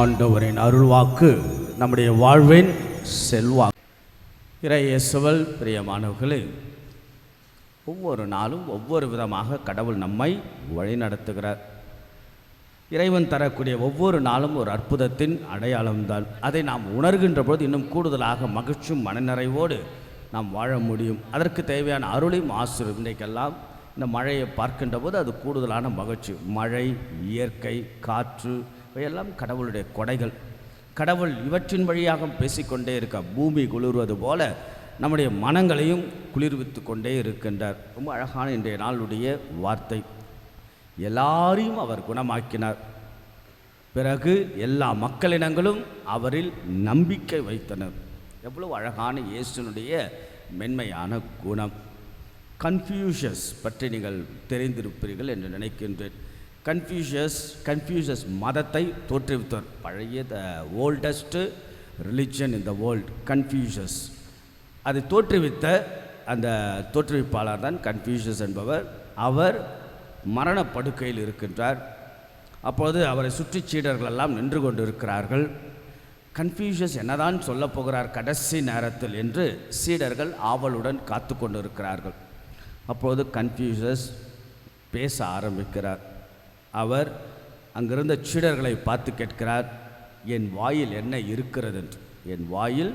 ஆண்டவரின் அருள்வாக்கு நம்முடைய வாழ்வின் செல்வாக்கு. இறையேசுவல் பிரியமானவர்களே ஒவ்வொரு நாளும் ஒவ்வொரு விதமாக கடவுள் நம்மை வழிநடத்துகிறார். இறைவன் தரக்கூடிய ஒவ்வொரு நாளும் ஒரு அற்புதத்தின் அடையாளம்தான் அதை நாம் உணர்கின்ற பொழுது இன்னும் கூடுதலாக மகிழ்ச்சியும் மனநிறைவோடு நாம் வாழ முடியும். அதற்கு தேவையான அருளையும் ஆசிரியர் இன்றைக்கெல்லாம் இந்த மழையை பார்க்கின்ற போது அது கூடுதலான மகிழ்ச்சி. மழை இயற்கை காற்று இவையெல்லாம் கடவுளுடைய கொடைகள். கடவுள் இவற்றின் வழியாக பேசிக்கொண்டே இருக்க பூமி குளிர்வது போல நம்முடைய மனங்களையும் குளிர்வித்து கொண்டே இருக்கின்றார். ரொம்ப அழகான இன்றைய நாளுடைய வார்த்தை. எல்லாரையும் அவர் குணமாக்கினார். பிறகு எல்லா மக்களினங்களும் அவரில் நம்பிக்கை வைத்தனர். எவ்வளவு அழகான இயேசுனுடைய மென்மையான குணம். கன்ஃபியூஷஸ் பற்றி நீங்கள் தெரிந்திருப்பீர்கள் என்று நினைக்கின்றேன். கன்ஃபியூஷியஸ் கன்ஃபியூஷஸ் மதத்தை தோற்றுவித்தவர் பழைய the oldest religion in the world Confucius அதை தோற்றுவித்த அந்த தோற்றுவிப்பாளர் தான் கன்ஃபியூஷஸ் என்பவர். அவர் மரணப்படுக்கையில் இருக்கின்றார். அப்போது அவரை சுற்றி சீடர்கள் எல்லாம் நின்று கொண்டு இருக்கிறார்கள் கன்ஃபியூஷஸ் என்னதான் சொல்லப் போகிறார் கடைசி நேரத்தில் என்று சீடர்கள் ஆவலுடன் காத்து கொண்டிருக்கிறார்கள். அப்போது கன்ஃபியூஷஸ் பேச ஆரம்பிக்கிறார். அவர் அங்கிருந்த சீடர்களை பார்த்து கேட்கிறார் என் வாயில் என்ன இருக்கிறது என்று என் வாயில்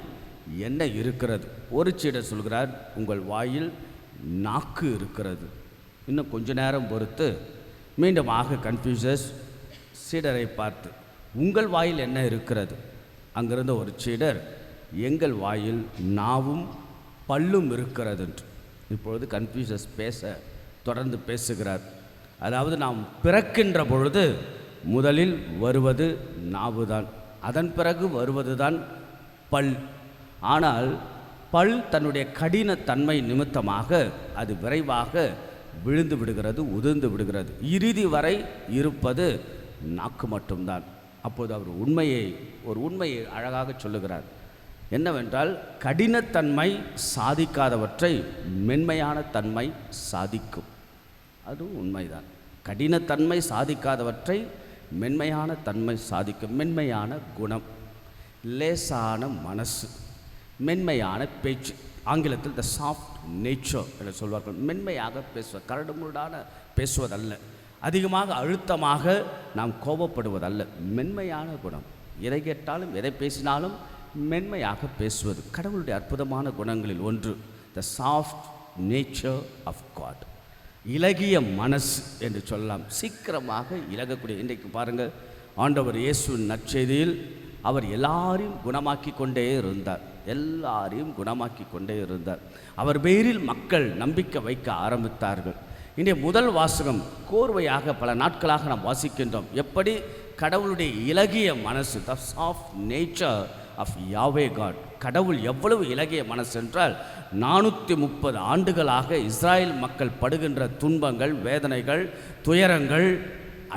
என்ன இருக்கிறது? ஒரு சீடர் சொல்கிறார் உங்கள் வாயில் நாக்கு இருக்கிறது. இன்னும் கொஞ்ச நேரம் பொறுத்து மீண்டும் ஆக கன்ஃபியூசஸ் சீடரை பார்த்து உங்கள் வாயில் என்ன இருக்கிறது? அங்கிருந்த ஒரு சீடர் எங்கள் வாயில் நாவும் பல்லும் இருக்கிறது என்று இப்பொழுது கன்ஃபியூசஸ் பேச தொடர்ந்து பேசுகிறார். அதாவது நாம் பிறக்கின்ற பொழுது முதலில் வருவது நாவுதான். அதன் பிறகு வருவதுதான் பல். ஆனால் பல் தன்னுடைய கடினத்தன்மை நிமித்தமாக அது விரைவாக விழுந்து விடுகிறது உதிர்ந்து விடுகிறது. இறுதி வரை இருப்பது நாக்கு மட்டும்தான். அப்போது அவர் உண்மையை ஒரு உண்மையை அழகாக சொல்லுகிறார். என்னவென்றால் கடினத்தன்மை சாதிக்காதவற்றை மென்மையான தன்மை சாதிக்கும். அதுவும் உண்மைதான். கடினத்தன்மை சாதிக்காதவற்றை மென்மையான தன்மை சாதிக்கும். மென்மையான குணம் லேசான மனசு மென்மையான பேச்சு. ஆங்கிலத்தில் த சாஃப்ட் நேச்சர் என்று சொல்வார்கள். மென்மையாக பேசுவது கரடுமுரடான பேசுவதல்ல. அதிகமாக அழுத்தமாக நாம் கோபப்படுவதல்ல. மென்மையான குணம். எதை கேட்டாலும் எதை பேசினாலும் மென்மையாக பேசுவது. கடவுளுடைய அற்புதமான குணங்களில் ஒன்று the soft nature of God இலகிய மனசு என்று சொல்லலாம் சீக்கிரமாக இலகக்கூடிய இன்றைக்கு பாருங்கள் ஆண்டவர் இயேசுவின் நற்செய்தியில் அவர் எல்லாரையும் குணமாக்கி கொண்டே இருந்தார். எல்லாரையும் குணமாக்கி கொண்டே இருந்தார். அவர் பேரில் மக்கள் நம்பிக்கை வைக்க ஆரம்பித்தார்கள். இன்றைய முதல் வாசகம் கோர்வையாக பல நாட்களாக நாம் வாசிக்கின்றோம். எப்படி? கடவுளுடைய இலகிய மனசு the of nature of Yahweh God கடவுள் எவ்வளவு இலகிய மனசென்றால் நானூற்றி முப்பது ஆண்டுகளாக இஸ்ராயல் மக்கள் படுகின்ற துன்பங்கள் வேதனைகள் துயரங்கள்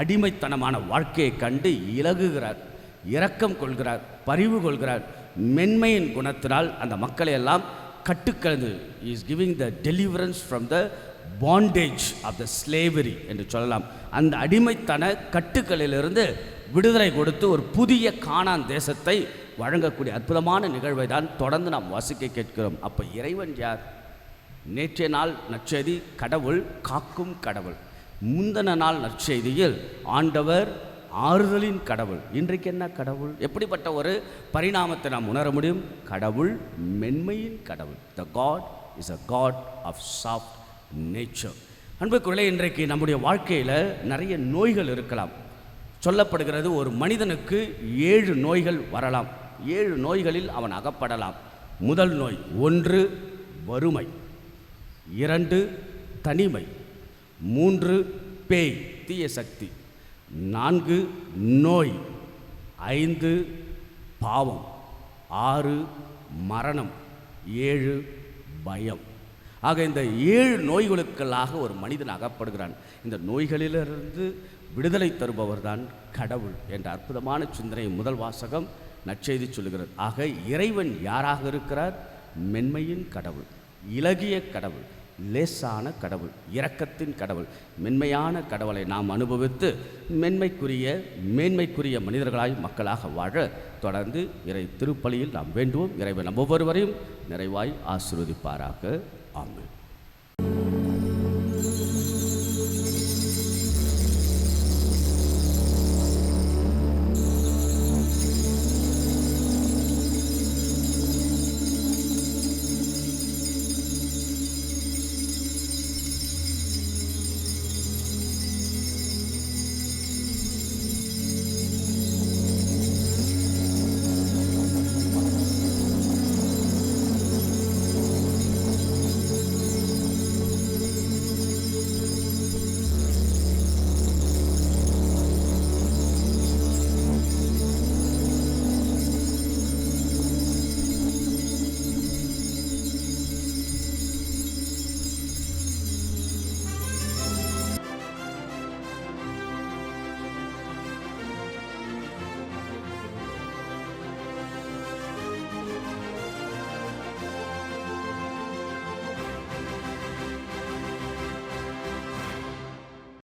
அடிமைத்தனமான வாழ்க்கையை கண்டு இலகுகிறார் இரக்கம் கொள்கிறார் பரிவு கொள்கிறார். மென்மையின் குணத்தினால் அந்த மக்களை எல்லாம் கட்டுக்கிறது is giving the deliverance from the bondage of the slavery என்று சொல்லலாம். அந்த அடிமைத்தன கட்டுக்களிலிருந்து விடுதலை கொடுத்து ஒரு புதிய காணான் தேசத்தை வழங்கக்கூடிய அற்புதமான நிகழ்வை தான் தொடர்ந்து நாம் வாசிக்க கேட்கிறோம். அப்போ இறைவன் யார்? நேற்றைய நாள் நற்செய்தி கடவுள் காக்கும் கடவுள். முந்தின நாள் நற்செய்தியில் ஆண்டவர் ஆறுதலின் கடவுள். இன்றைக்கு என்ன கடவுள்? எப்படிப்பட்ட ஒரு பரிணாமத்தை நாம் உணர முடியும்? கடவுள் மென்மையின் கடவுள். The God is a God of soft nature அன்புக்குள்ளே இன்றைக்கு நம்முடைய வாழ்க்கையில் நிறைய நோய்கள் இருக்கலாம். சொல்லப்படுகிறது ஒரு மனிதனுக்கு ஏழு நோய்கள் வரலாம். ஏழு நோய்களில் அவன் அகப்படலாம். முதல் நோய் ஒன்று வறுமை. இரண்டு தனிமை. மூன்று பேய் தீய சக்தி. நான்கு நோய். ஐந்து பாவம். ஆறு மரணம். ஏழு பயம். ஆக இந்த ஏழு நோய்களுக்களாக ஒரு மனிதன் அகப்படுகிறான். இந்த நோய்களிலிருந்து விடுதலை தருபவர் தான் கடவுள் என்ற அற்புதமான சிந்தனை முதல் வாசகம் நற்செய்தி சொல்லுகிறது. ஆக இறைவன் யாராக இருக்கிறார்? மென்மையின் கடவுள் இலகிய கடவுள் லேசான கடவுள் இரக்கத்தின் கடவுள். மென்மையான கடவுளை நாம் அனுபவித்து மென்மைக்குரிய மேன்மைக்குரிய மனிதர்களாய் மக்களாக வாழ தொடர்ந்து இறை திருப்பலியில் நாம் வேண்டுவோம். இறைவன் நம் ஒவ்வொருவரையும் நிறைவாய் ஆசிர்வதிப்பாராக. ஆமென்.